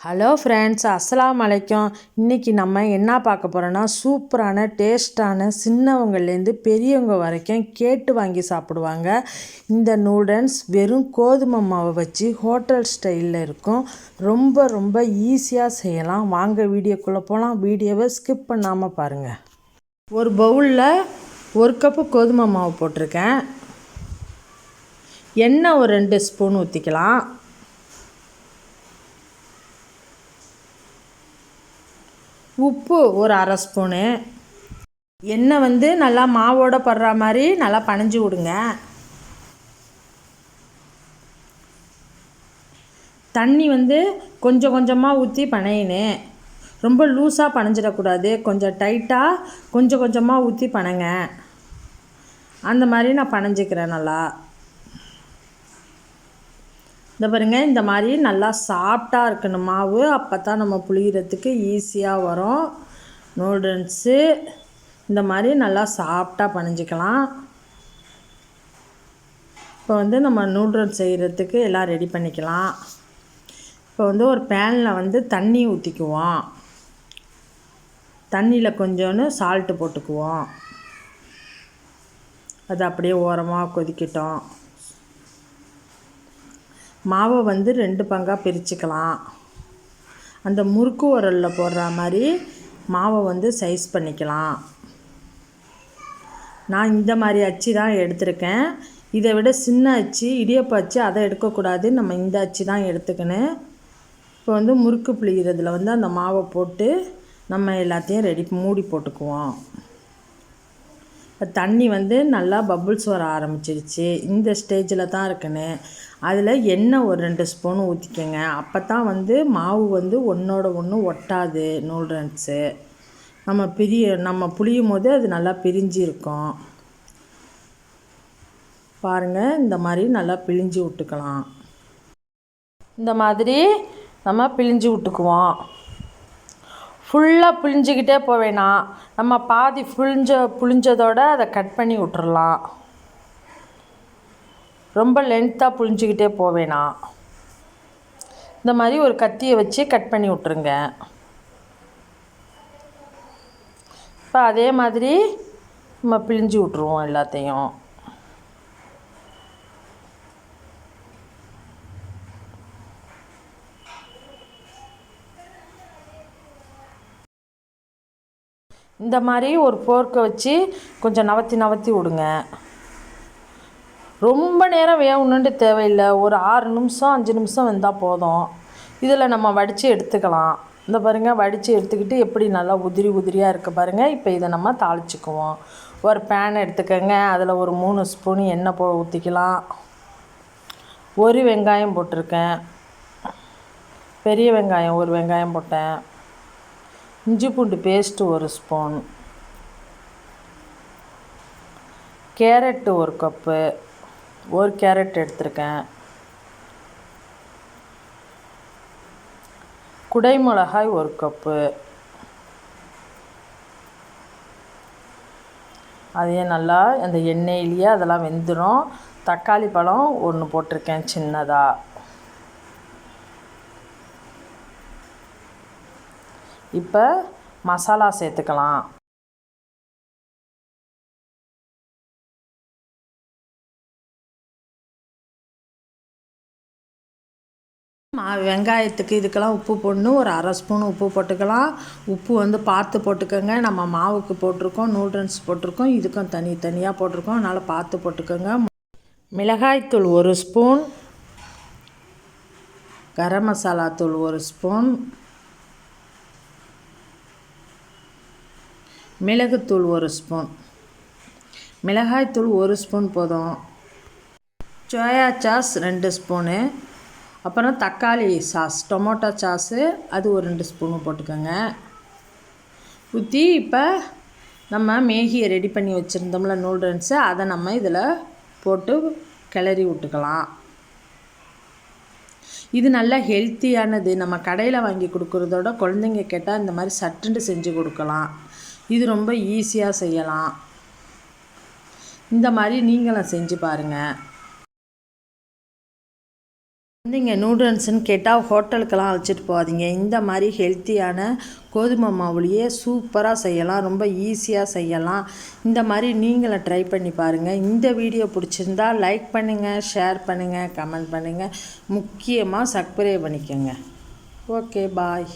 Hello friends அஸ்லாம் அலைக்கும் இன்றைக்கி நம்ம என்ன பார்க்க போகிறோன்னா சூப்பரான டேஸ்டான சின்னவங்கள்லேருந்து பெரியவங்க வரைக்கும் கேட்டு வாங்கி சாப்பிடுவாங்க. இந்த நூடுல்ஸ் வெறும் கோதுமை மாவை வச்சு ஹோட்டல் ஸ்டைலில் இருக்கும். ரொம்ப ரொம்ப ஈஸியாக செய்யலாம். வாங்க வீடியோக்குள்ளே போகலாம் வீடியோவை ஸ்கிப் பண்ணாமல் பாருங்கள் ஒரு பவுலில் ஒரு கப்பு கோதுமை மாவு போட்டிருக்கேன். எண்ணெய் ஒரு ரெண்டு ஸ்பூன் ஊற்றிக்கலாம் உப்பு ஒரு அரை ஸ்பூனு. எண்ணெய் வந்து நல்லா மாவோட படுற மாதிரி நல்லா பனைஞ்சு விடுங்க. தண்ணி வந்து கொஞ்சம் கொஞ்சமாக ஊற்றி பனையினேன் ரொம்ப லூஸாக பனைஞ்சிடக்கூடாது. கொஞ்சம் டைட்டாக கொஞ்சம் கொஞ்சமாக ஊற்றி பனைங்க அந்த மாதிரி நான் பனைஞ்சிக்கிறேன் நல்லா. இந்த பாருங்க இந்த மாதிரி நல்லா சாஃப்டாக இருக்கணும். மாவு அப்போ தான் நம்ம புளியறதுக்கு ஈஸியாக வரும். நூடுல்ஸு இந்த மாதிரி நல்லா சாஃப்டாக பணிஞ்சிக்கலாம். இப்போ வந்து நம்ம நூடுல்ஸ் செய்கிறதுக்கு எல்லாம் ரெடி பண்ணிக்கலாம். இப்போ வந்து ஒரு பேனில் வந்து தண்ணி ஊற்றிக்குவோம் தண்ணியில் கொஞ்சோன்னு சால்ட்டு போட்டுக்குவோம். அது அப்படியே ஓரமாக கொதிக்கட்டும். மாவை வந்து ரெண்டு பங்காக பிரிச்சுக்கலாம். அந்த முறுக்கு உரலில் போடுற மாதிரி மாவை வந்து சைஸ் பண்ணிக்கலாம். நான் இந்த மாதிரி அச்சு தான் எடுத்திருக்கேன். இதை விட சின்ன அச்சு இடியப்ப அச்சு அதை எடுக்கக்கூடாது நம்ம இந்த அச்சு தான் எடுத்துக்கணும். இப்போ வந்து முறுக்கு புளிகிறதுல வந்து அந்த மாவை போட்டு நம்ம எல்லாத்தையும் ரெடி மூடி போட்டுக்குவோம். தண்ணி வந்து நல்லா பபுள்ஸ் வர ஆரம்பிச்சிருச்சு. இந்த ஸ்டேஜில் தான் இருக்குன்னு. அதில் எண்ணெய் ஒரு ரெண்டு ஸ்பூன் ஊற்றிக்கோங்க அப்போ தான் வந்து மாவு வந்து ஒன்றோட ஒன்று ஒட்டாது நூல்ரன்ஸு நம்ம பிரிய நம்ம புளியும் போது அது நல்லா பிரிஞ்சு இருக்கும் பாருங்கள் இந்த மாதிரி நல்லா பிழிஞ்சு விட்டுக்கலாம். இந்த மாதிரி நம்ம பிழிஞ்சு விட்டுக்குவோம். ஃபுல்லாக புழிஞ்சிக்கிட்டே போக வேணாம் நம்ம பாதி புழிஞ்ச புழிஞ்சதோட அதை கட் பண்ணி விட்டுறலாம். ரொம்ப லென்த்தாக புழிஞ்சிக்கிட்டே போக வேணாம் இந்த மாதிரி ஒரு கத்தியை வச்சு கட் பண்ணி விட்ருங்க இப்போ அதே மாதிரி நம்ம பிழிஞ்சு விட்ருவோம் எல்லாத்தையும். இந்த மாதிரி ஒரு போர்க்கை வச்சு கொஞ்சம் நவத்தி நவத்தி விடுங்க. ரொம்ப நேரம் வேகணுன்ட்டு தேவையில்லை. ஒரு ஆறு நிமிஷம் அஞ்சு நிமிஷம் வெந்தால் போதும். இதில் நம்ம வடித்து எடுத்துக்கலாம். இந்த பாருங்கள் வடித்து எடுத்துக்கிட்டு எப்படி நல்லா உதிரி உதிரியாக இருக்குது பாருங்கள் இப்போ இதை நம்ம தாளிச்சுக்குவோம். ஒரு பேன் எடுத்துக்கோங்க. அதில் ஒரு மூணு ஸ்பூன் எண்ணெய் போ ஊற்றிக்கலாம் ஒரு வெங்காயம் போட்டிருக்கேன். பெரிய வெங்காயம் ஒரு வெங்காயம் போட்டேன். இஞ்சி பூண்டு பேஸ்ட்டு ஒரு ஸ்பூன் கேரட்டு ஒரு கப்பு ஒரு கேரட் எடுத்திருக்கேன். குடை மிளகாய் ஒரு கப்பு அதையும் நல்லா அந்த எண்ணெயிலேயே அதெல்லாம் வெந்துடும் தக்காளி பழம் ஒன்று போட்டிருக்கேன் சின்னதாக இப்போ மசாலா சேர்த்துக்கலாம். மா வெங்காயத்துக்கு இதுக்கெல்லாம் உப்பு போடணும். ஒரு அரை ஸ்பூன் உப்பு போட்டுக்கலாம். உப்பு வந்து பார்த்து போட்டுக்கோங்க. நம்ம மாவுக்கு போட்டிருக்கோம் நூடுல்ஸ் போட்டிருக்கோம். இதுக்கும் தனி தனியாக போட்டிருக்கோம். அதனால் பார்த்து போட்டுக்கோங்க. மிளகாய்த்தூள் ஒரு ஸ்பூன். கரம் மசாலா தூள் ஒரு ஸ்பூன். மிளகுத்தூள் ஒரு ஸ்பூன். மிளகாய்த்தூள் ஒரு ஸ்பூன் போதும். சோயா சாஸ் ரெண்டு ஸ்பூனு. அப்புறம் தக்காளி சாஸ் டொமோட்டோ சாஸு அது ஒரு ரெண்டு ஸ்பூனு போட்டுக்கோங்க. ஊற்றி இப்போ நம்ம மேகியை ரெடி பண்ணி வச்சுருந்தோம்ல நூடுல்ஸு அதை நம்ம இதில் போட்டு கிளறி விட்டுக்கலாம். இது நல்லா ஹெல்த்தியானது நம்ம கடையில் வாங்கி கொடுக்குறதோட குழந்தைங்க கேட்டால் இந்த மாதிரி சட்டுண்டு செஞ்சு கொடுக்கலாம். இது ரொம்ப ஈஸியாக செய்யலாம். இந்த மாதிரி நீங்களும் செஞ்சு பாருங்கள் வந்துங்க நூடுல்ஸ்ன்னு கேட்டால் ஹோட்டலுக்கெல்லாம் அழைச்சிட்டு போகாதீங்க. இந்த மாதிரி ஹெல்த்தியான கோதுமை மாவுலேயே சூப்பராக செய்யலாம். ரொம்ப ஈஸியாக செய்யலாம். இந்த மாதிரி நீங்களும் ட்ரை பண்ணி பாருங்கள் இந்த வீடியோ பிடிச்சிருந்தா லைக் பண்ணுங்கள் ஷேர் பண்ணுங்கள் கமெண்ட் பண்ணுங்கள் முக்கியமாக சப்ஸ்கிரைப் பண்ணிக்கோங்க. Okay bye